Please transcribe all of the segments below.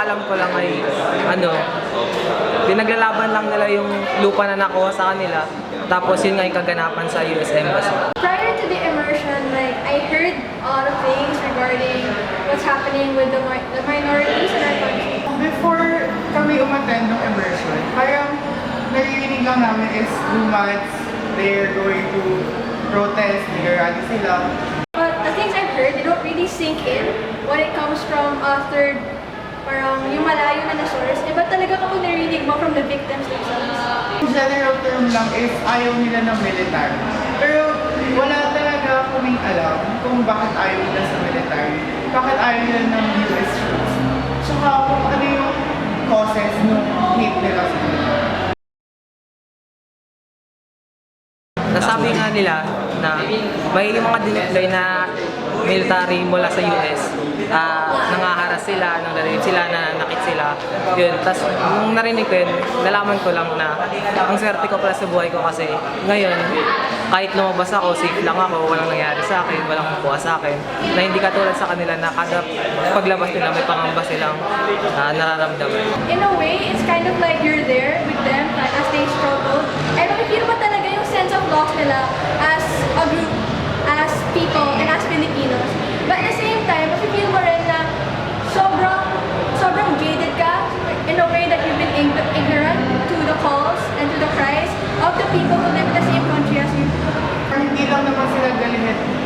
alam ko lang ay, ano, pinaglalaban lang nila yung lupa na nakuha sa kanila. Tapos yun nga yung kaganapan sa US Embassy. Prior to the immersion, like I heard a lot of things regarding what's happening with the, mi- the minorities in our country. Before kami umattend ng immersion, parang naririnig lang namin is humans, they're going to protest, nag-rally sila. But the things I've heard, they don't really sink in when it comes from a third, parang yung malayo na na source. Iba talaga kapag narinig mo from the victims themselves. In general term lang is ayaw nila ng military. Pero wala talaga kaming alam kung bakit ayaw nila sa military. Bakit ayaw nila ng US troops. Tsaka kung ano yung causes ng hate nila sa military. Nasabi nga nila na may mga dineploy na military mula sa US. ah nangaharas sila, nang narinig sila, nananakit sila. Yun. Tapos nung narinig ko yun, nalaman ko lang na ang swerte ko pala sa buhay ko kasi ngayon, kahit lumabas ako, safe lang ako, walang nangyari sa akin, walang kukuha sa akin. Na hindi katulad sa kanila na kada paglabas nila may pangamba silang ah, nararamdaman. In a way, it's kind of like you're there with them like, as they struggle. And makikita mo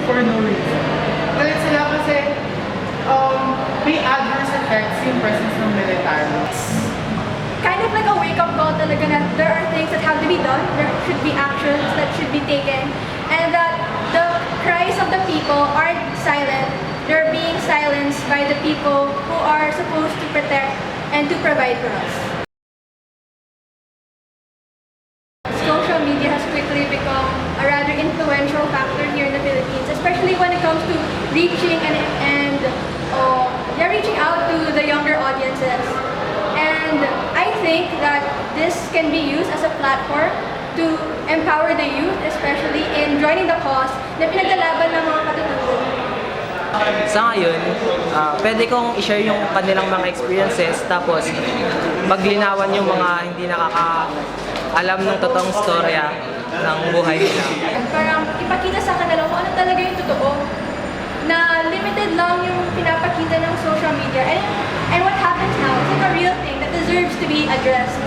for no reason. Galit sila kasi um, may adverse effects yung presence ng military. kind of like a wake-up call talaga na there are things that have to be done, there should be actions that should be taken, and that the cries of the people aren't silent, they're being silenced by the people who are supposed to protect and to provide for us. Reaching and, and uh, yeah, reaching out to the younger audiences. And I think that this can be used as a platform to empower the youth, especially in joining the cause na pinaglalaban ng mga katutubo. Sa ngayon, ah, pwede kong i-share yung kanilang mga experiences tapos paglinawan yung mga hindi nakaka-alam ng totoong storya ng buhay nila. Parang ipakita sa kanila kung ano talaga yung totoo limited lang yung pinapakita ng social media and, and what happens now is like a real thing that deserves to be addressed.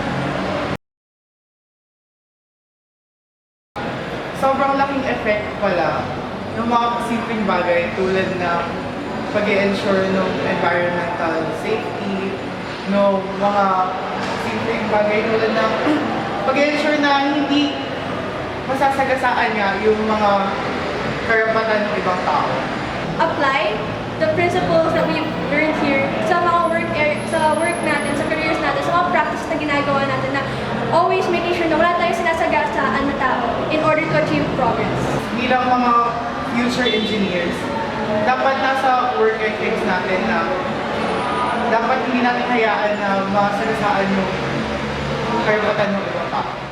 sobrang laking effect pala ng mga simpleng bagay tulad ng pag ensure ng environmental safety, no mga simpleng bagay tulad ng pag ensure na hindi masasagasaan nga yung mga karapatan ng ibang tao. Apply the principles that we've learned here sa mga work area, sa work natin, sa careers natin, sa mga practice na ginagawa natin na always making sure na wala tayong sinasagasaan na tao in order to achieve progress. Bilang mga future engineers, dapat nasa work ethics natin na dapat hindi natin hayaan na masagasaan yung karapatan ng ibang tao.